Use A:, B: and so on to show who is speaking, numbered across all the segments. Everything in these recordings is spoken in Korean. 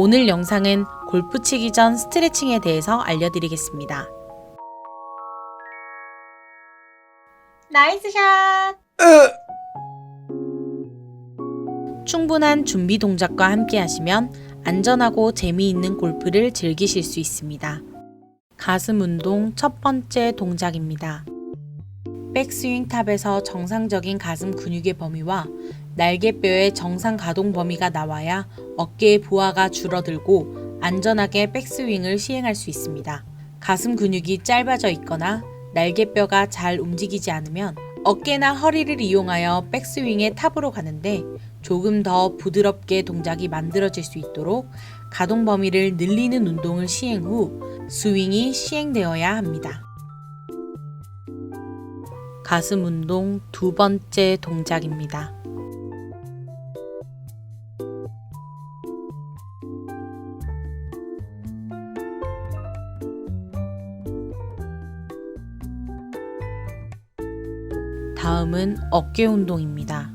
A: 오늘 영상은 골프 치기 전 스트레칭에 대해서 알려드리겠습니다. 나이스 샷! 충분한 준비 동작과 함께 하시면 안전하고 재미있는 골프를 즐기실 수 있습니다. 가슴 운동 첫 번째 동작입니다. 백스윙 탑에서 정상적인 가슴 근육의 범위와 날개뼈의 정상 가동 범위가 나와야 어깨의 부하가 줄어들고 안전하게 백스윙을 시행할 수 있습니다. 가슴 근육이 짧아져 있거나 날개뼈가 잘 움직이지 않으면 어깨나 허리를 이용하여 백스윙의 탑으로 가는데 조금 더 부드럽게 동작이 만들어질 수 있도록 가동 범위를 늘리는 운동을 시행 후 스윙이 시행되어야 합니다. 가슴 운동 두 번째 동작입니다. 다음은 어깨 운동입니다.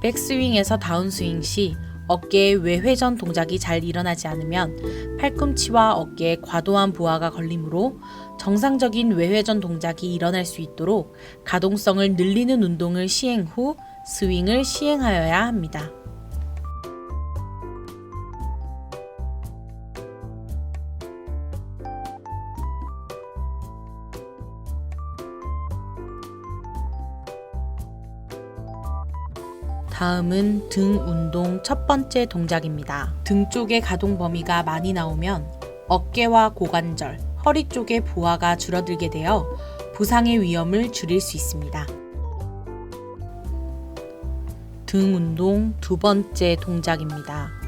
A: 백스윙에서 다운스윙 시 어깨의 외회전 동작이 잘 일어나지 않으면 팔꿈치와 어깨에 과도한 부하가 걸리므로 정상적인 외회전 동작이 일어날 수 있도록 가동성을 늘리는 운동을 시행 후 스윙을 시행하여야 합니다. 다음은 등 운동 첫 번째 동작입니다. 등 쪽의 가동 범위가 많이 나오면 어깨와 고관절, 허리 쪽의 부하가 줄어들게 되어 부상의 위험을 줄일 수 있습니다. 등 운동 두 번째 동작입니다.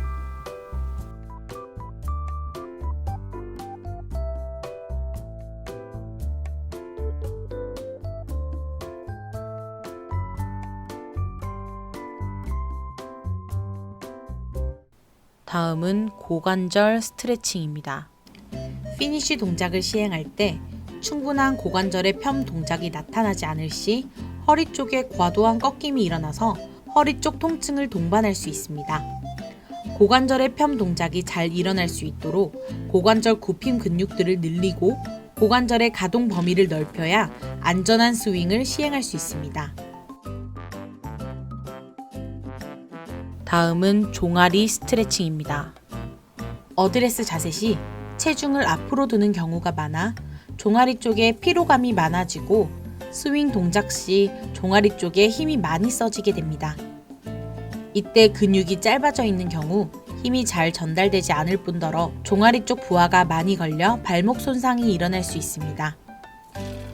A: 다음은 고관절 스트레칭입니다. 피니쉬 동작을 시행할 때 충분한 고관절의 펴 동작이 나타나지 않을 시 허리 쪽에 과도한 꺾임이 일어나서 허리 쪽 통증을 동반할 수 있습니다. 고관절의 펴 동작이 잘 일어날 수 있도록 고관절 굽힘 근육들을 늘리고 고관절의 가동 범위를 넓혀야 안전한 스윙을 시행할 수 있습니다. 다음은 종아리 스트레칭입니다. 어드레스 자세 시 체중을 앞으로 드는 경우가 많아 종아리 쪽에 피로감이 많아지고 스윙 동작 시 종아리 쪽에 힘이 많이 써지게 됩니다. 이때 근육이 짧아져 있는 경우 힘이 잘 전달되지 않을 뿐더러 종아리 쪽 부하가 많이 걸려 발목 손상이 일어날 수 있습니다.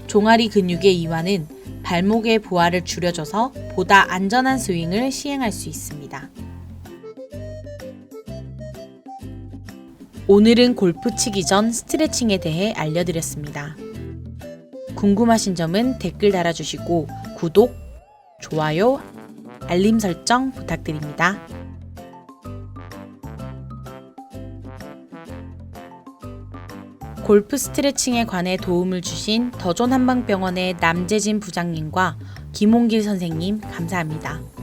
A: 종아리 근육의 이완은 발목의 부하를 줄여줘서 보다 안전한 스윙을 시행할 수 있습니다. 오늘은 골프 치기 전 스트레칭에 대해 알려드렸습니다. 궁금하신 점은 댓글 달아주시고 구독, 좋아요, 알림 설정 부탁드립니다. 골프 스트레칭에 관해 도움을 주신 더존 한방병원의 남재진 부장님과 김홍길 선생님 감사합니다.